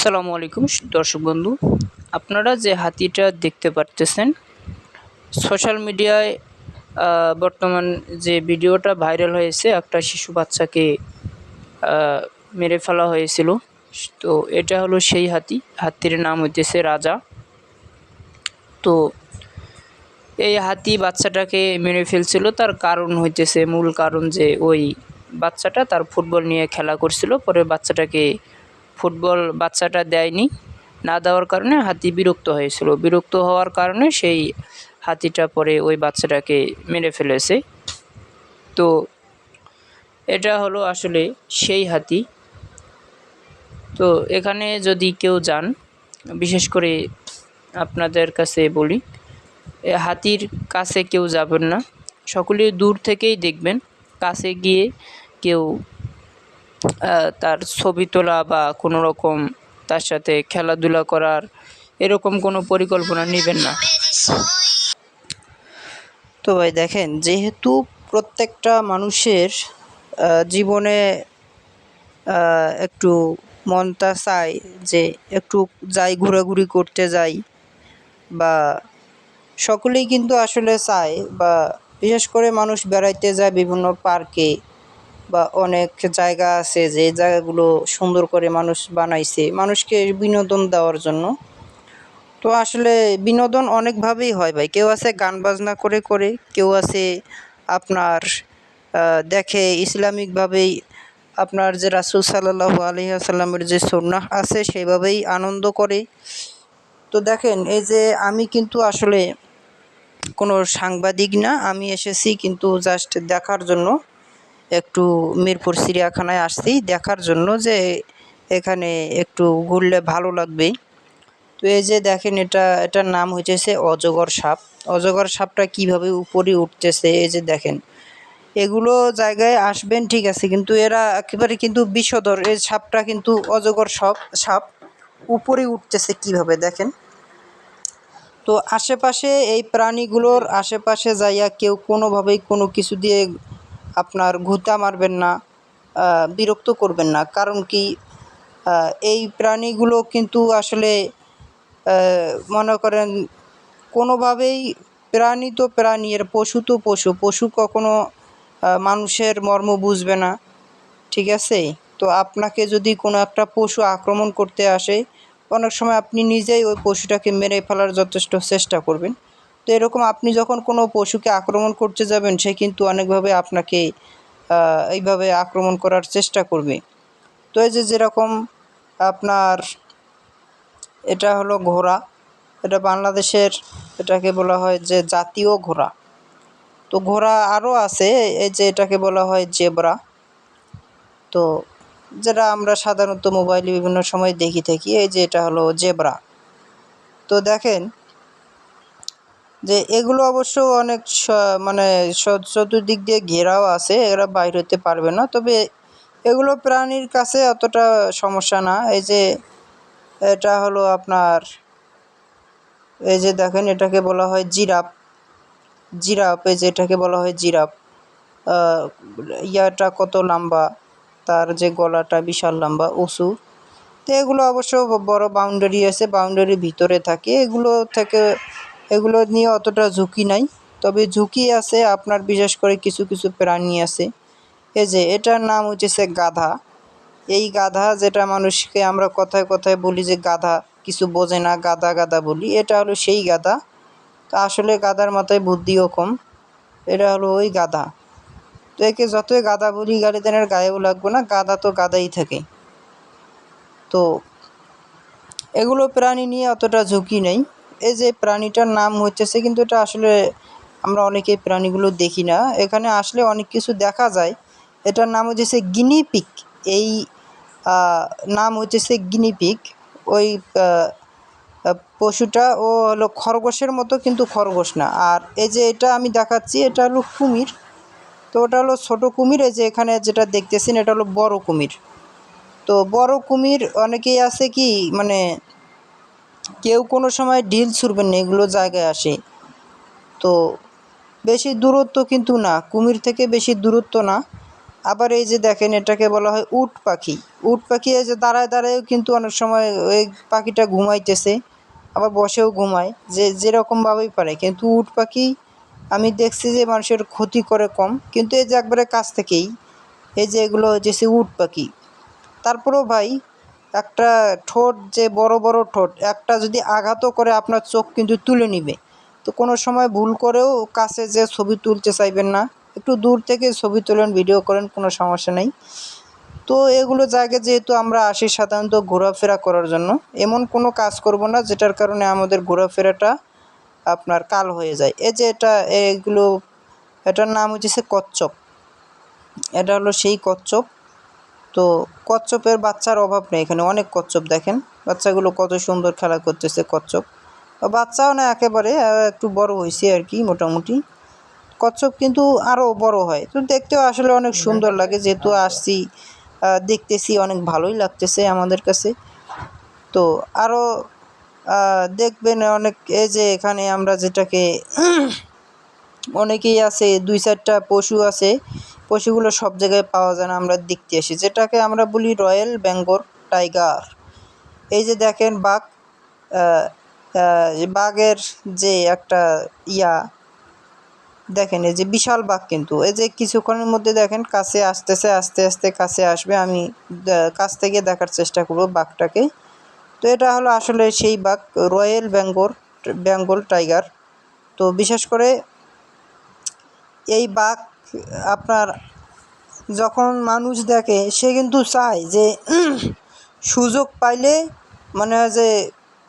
আসসালামু আলাইকুম, দর্শক বন্ধু। আপনারা যে হাতিটা দেখতে পারতেছেন সোশ্যাল মিডিয়ায় বর্তমান যে ভিডিওটা ভাইরাল হয়েছে, একটা শিশু বাচ্চাকে মেরে ফেলা হয়েছিল। তো এটা হলো সেই হাতি। হাতির নাম হইতেছে রাজা। তো এই হাতি বাচ্চাটাকে মেরে ফেলছিল। তার কারণ হইতেছে, মূল কারণ যে ওই বাচ্চাটা তার ফুটবল নিয়ে খেলা করছিল। পরে বাচ্চাটাকে ফুটবল বাচ্চাটা দেয়নি না দেওয়ার কারণে হাতি বিরক্ত হয়েছিল। বিরক্ত হওয়ার কারণে সেই হাতিটা পরে ওই বাচ্চাটাকে মেরে ফেলেছে। তো এটা হলো আসলে সেই হাতি। তো এখানে যদি কেউ যান, বিশেষ করে আপনাদের কাছে বলি হাতির কাছে কেউ যাবেন না। সকলে দূর থেকেই দেখবেন, কাছে গিয়ে কেউ তার ছবি তোলা বা কোনো রকম তার সাথে খেলাধুলা করার এরকম কোনো পরিকল্পনা নেবেন না? তো ভাই দেখেন, যেহেতু প্রত্যেকটা মানুষের জীবনে একটু মনটা চায় যে একটু যাই ঘোরাঘুরি করতে যাই বা সকলেই কিন্তু আসলে চায় বা বিশেষ করে মানুষ বেড়াইতে যায় বিভিন্ন পার্কে বা অনেক জায়গা আছে যে জায়গাগুলো সুন্দর করে মানুষ বানাইছে, মানুষকে বিনোদন দেওয়ার জন্য। তো আসলে বিনোদন অনেকভাবেই হয় ভাই। কেউ আছে গান বাজনা করে করে, কেউ আছে আপনার দেখে ইসলামিকভাবেই আপনার যে রাসুল সাল্লাহ আলহিহাসাল্লামের যে সুন্নাহ আছে সেভাবেই আনন্দ করে। তো দেখেন, এই যে আমি কিন্তু আসলে কোনো সাংবাদিক না, আমি এসেছি কিন্তু জাস্ট দেখার জন্য। একটু মিরপুর চিড়িয়াখানায় আসছি, দেখার জন্য যে এখানে একটু ঘুরলে ভালো লাগবে। তো এই যে দেখেন এটা, এটার নাম হইতেছে অজগর সাপ। অজগর সাপটা কীভাবে উপরে উঠতেছে, এই যে দেখেন। এগুলো জায়গায় আসবেন, ঠিক আছে, কিন্তু এরা একেবারে কিন্তু বিষধর। এই সাপটা কিন্তু অজগর সাপ সাপ উপরে উঠতেছে কীভাবে, দেখেন। তো আশেপাশে এই প্রাণীগুলোর আশেপাশে যাইয়া কেউ কোনোভাবেই কোনো কিছু দিয়ে আপনার ঘুতা মারবেন না বিরক্ত করবেন না। কারণ কি এই প্রাণীগুলো কিন্তু আসলে মনে করেন, কোনোভাবেই প্রাণী তো প্রাণী, এর পশু তো পশু। পশু কখনো মানুষের মর্ম বুঝবে না। ঠিক আছে? তো আপনাকে যদি কোনো একটা পশু আক্রমণ করতে আসে, অনেক সময় আপনি নিজেই ওই পশুটাকে মেরে ফেলার যথেষ্ট চেষ্টা করবেন। এরকম আপনি যখন কোনো পশুকে আক্রমণ করতে যাবেন, সে কিন্তু অনেকভাবে আপনাকে এইভাবে আক্রমণ করার চেষ্টা করবে। তো এই যে যেরকম আপনার, এটা হলো ঘোড়া, এটা বাংলাদেশের এটাকে বলা হয় যে জাতীয় ঘোড়া। তো ঘোড়া আরও আছে, এই যে এটাকে বলা হয় জেব্রা। তো যেটা আমরা সাধারণত মোবাইলে বিভিন্ন সময় দেখি থাকি, এই যে এটা হলো জেব্রা। তো দেখেন যে এগুলো অবশ্য অনেক মানে চতুর্দিক দিয়ে ঘেরাও আছে এরা বাইর হতে পারবে না। তবে এগুলো প্রাণীর কাছে অতটা সমস্যা না। এই যে এটা হলো আপনার এই যে দেখেন এটাকে বলা হয় জিরাফ। জিরাফ এই যে এটাকে বলা হয় আহ, ইয়াটা কত লম্বা? তার যে গলাটা বিশাল লম্বা উঁচু। তো এগুলো অবশ্য বড় বাউন্ডারি আছে বাউন্ডারির ভিতরে থাকে। এগুলো থেকে এগুলো নিয়ে অতটা ঝুঁকি নাই। তবে ঝুঁকি আছে, আপনার বিশেষ করে কিছু কিছু প্রাণী আছে। এই যে, এটার নাম হচ্ছে গাধা। এই গাধা যেটা মানুষকে আমরা কথায় কথায় বলি যে গাধা, কিছু বোঝে না, গাধা গাধা বলি, এটা হলো সেই গাধা। তো আসলে গাধার মাথায় বুদ্ধিও কম, এটা হলো ওই গাধা। তো একে যতই গাধা বলি গালিদানের গায়েও লাগবে না, গাধা তো গাধাই থাকে। তো এগুলো প্রাণী নিয়ে অতটা ঝুঁকি নেই। এই যে প্রাণীটার নাম হচ্ছে কিন্তু এটা আসলে আমরা অনেকেই প্রাণীগুলো দেখি না। এখানে আসলে অনেক কিছু দেখা যায়। এটার নাম হচ্ছে গিনিপিক এই নাম হচ্ছে গিনিপিক ওই পশুটা ও হলো খরগোশের মতো, কিন্তু খরগোশ না। আর এই যে এটা আমি দেখাচ্ছি, এটা হলো কুমির। তো ওটা হলো ছোটো কুমির। এই যে এখানে যেটা দেখতেছেন, এটা হলো বড় কুমির। তো বড় কুমির, অনেকেই আছে কি মানে কেউ কোনো সময় ঢিল ছুড়বেন না, এগুলো জায়গায় আসে। তো বেশি দূরত্ব কিন্তু না, কুমির থেকে বেশি দূরত্ব না। আবার এই যে দেখেন, এটাকে বলা হয় উট পাখি। উট পাখি এই যে দাঁড়ায় দাঁড়ায়ও কিন্তু অনেক সময় ওই পাখিটা ঘুমাইতেছে, আবার বসেও ঘুমায়, যে যেরকমভাবেই পারে। কিন্তু উট পাখি আমি দেখছি যে মানুষের ক্ষতি করে কম, কিন্তু এই যে একবারে কাছ থেকেই, এই যে এগুলো হচ্ছে উট পাখি। তারপরেও ভাই একটা ঠোঁট যে বড় বড় ঠোঁট, একটা যদি আঘাতও করে আপনার চোখ কিন্তু তুলে নিবে। তো কোনো সময় ভুল করেও কাছে যে ছবি তুলতে চাইবেন না, একটু দূর থেকে ছবি তোলেন ভিডিও করেন, কোনো সমস্যা নেই। তো এগুলো জায়গায় যেহেতু আমরা আসি সাধারণত ঘোরাফেরা করার জন্য। এমন কোনো কাজ করব না যেটার কারণে আমাদের ঘোরাফেরাটা আপনার কাল হয়ে যায়। এই যে এটা, এগুলো, এটার নাম হচ্ছে কচ্ছপ। এটা হলো সেই কচ্ছপ। তো কচ্ছপের বাচ্চার অভাব নেই। এখানে অনেক কচ্ছপ দেখেন। বাচ্চাগুলো কত সুন্দর খেলা করতেছে কচ্ছপ। বাচ্চাও না একেবারে একটু বড় হয়েছে আর কি মোটামুটি। কচ্ছপ কিন্তু আরও বড় হয়। তো দেখতেও আসলে অনেক সুন্দর লাগে। যেহেতু আসছি দেখতেছি অনেক ভালোই লাগতেছে আমাদের কাছে। তো আরও দেখবেন অনেক, এই যে এখানে আমরা যেটাকে অনেকেই আছে, দুই চারটা পশু আছে। পশুগুলো সব জায়গায় পাওয়া যায় না, আমরা দেখতে আসি। যেটাকে আমরা বলি রয়্যাল বেঙ্গল টাইগার। এই যে দেখেন বাঘ বাঘের যে একটা ইয়া, দেখেন এই যে বিশাল বাঘ কিন্তু। এই যে কিছুক্ষণের মধ্যে দেখেন কাছে আসতেছে, আস্তে আস্তে কাছে আসবে। আমি কাছ থেকে দেখার চেষ্টা করব বাঘটাকে। তো এটা হলো আসলে সেই বাঘ, রয়্যাল বেঙ্গল বেঙ্গল টাইগার। তো বিশেষ করে এই বাঘ আপনার যখন মানুষ দেখে, সে কিন্তু চায় যে সুযোগ পাইলে মানে যে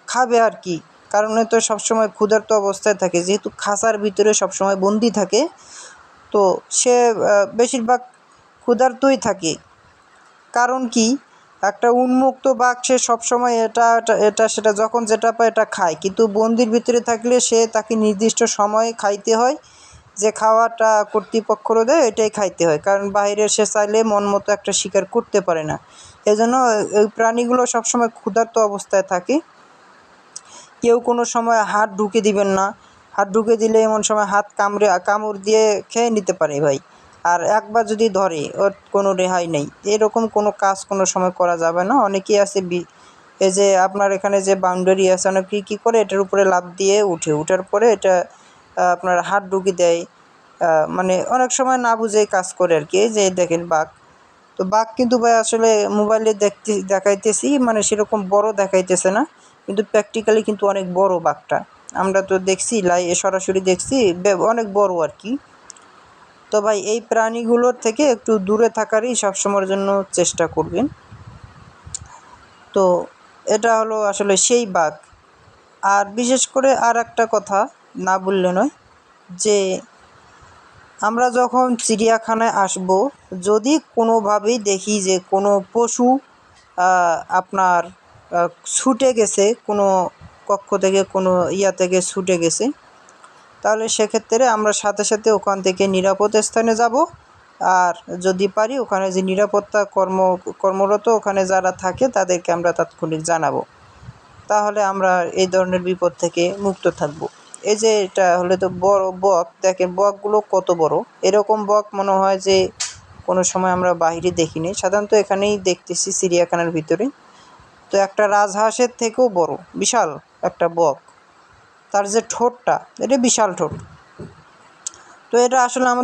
খাবে আর কি। কারণ তো সবসময় ক্ষুধার্ত অবস্থায় থাকে, যেহেতু খাঁচার ভিতরে সবসময় বন্দি থাকে, তো সে বেশিরভাগ ক্ষুধার্তই থাকে। কারণ কি? একটা উন্মুক্ত বাঘ, সে সবসময় এটা এটা, সেটা যখন যেটা পায় এটা খায়। কিন্তু বন্দির ভিতরে থাকলে সে তাকে নির্দিষ্ট সময়ে খাইতে হয় যে খাওয়াটা কর্তৃপক্ষরও দেয় এটাই খাইতে হয়। কারণ বাইরে সে চাইলে মন মতো একটা শিকার করতে পারে না। এজন্য এই প্রাণীগুলো সবসময় ক্ষুধার্ত অবস্থায় থাকে। কেউ কোনো সময় হাত ঢুকে দিবেন না। হাত ঢুকে দিলে এমন সময় হাত কামড়ে, কামড় দিয়ে খেয়ে নিতে পারে ভাই। আর একবার যদি ধরে, ওর কোনো রেহাই নেই। এরকম কোনো কাজ কোনো সময় করা যাবে না। অনেকেই আছে এই যে আপনার এখানে যে বাউন্ডারি আছে অনেকেই কী করে এটার উপরে লাফ দিয়ে উঠে। উঠার পরে এটা আপনার হাত ঢুকিয়ে দেয়। মানে অনেক সময় না বুঝেই কাজ করে আর কি যে দেখেন বাঘ। তো বাঘ কিন্তু ভাই আসলে মোবাইলে দেখতে, দেখাইতেছি মানে সেরকম বড় দেখাইতেছে না, কিন্তু প্র্যাকটিক্যালি কিন্তু অনেক বড় বাঘটা। আমরা তো দেখছি লাই, সরাসরি দেখছি অনেক বড় আর কি। তো ভাই এই প্রাণীগুলোর থেকে একটু দূরে থাকারই সবসময়ের জন্য চেষ্টা করবেন। তো এটা হলো আসলে সেই বাঘ। আর বিশেষ করে আর একটা কথা না বললে নয়, যে আমরা যখন চিড়িয়াখানায় আসব, যদি কোনোভাবেই দেখি যে কোনো পশু আপনার ছুটে গেছে, কোনো কক্ষ থেকে, কোনো ইয়া থেকে ছুটে গেছে, তাহলে সেক্ষেত্রে আমরা সাথে সাথে ওখান থেকে নিরাপদ স্থানে যাব। আর যদি পারি, ওখানে যে নিরাপত্তা কর্ম, কর্মরত ওখানে যারা থাকে, তাদেরকে আমরা তাৎক্ষণিক জানাব। তাহলে আমরা এই ধরনের বিপদ থেকে মুক্ত থাকব। এই যে এটা হলে তো বড় বক, দেখেন বকগুলো কত বড়। এরকম বক মনে হয় যে কোনো সময় আমরা বাহিরে দেখিনি। সাধারণত এখানেই দেখতেছি চিড়িয়াখানার ভিতরে। তো একটা রাজহাঁসের থেকেও বড়, বিশাল একটা বক। তার যে ঠোঁটটা, এটা বিশাল ঠোঁট। তো এটা আসলে আমাদের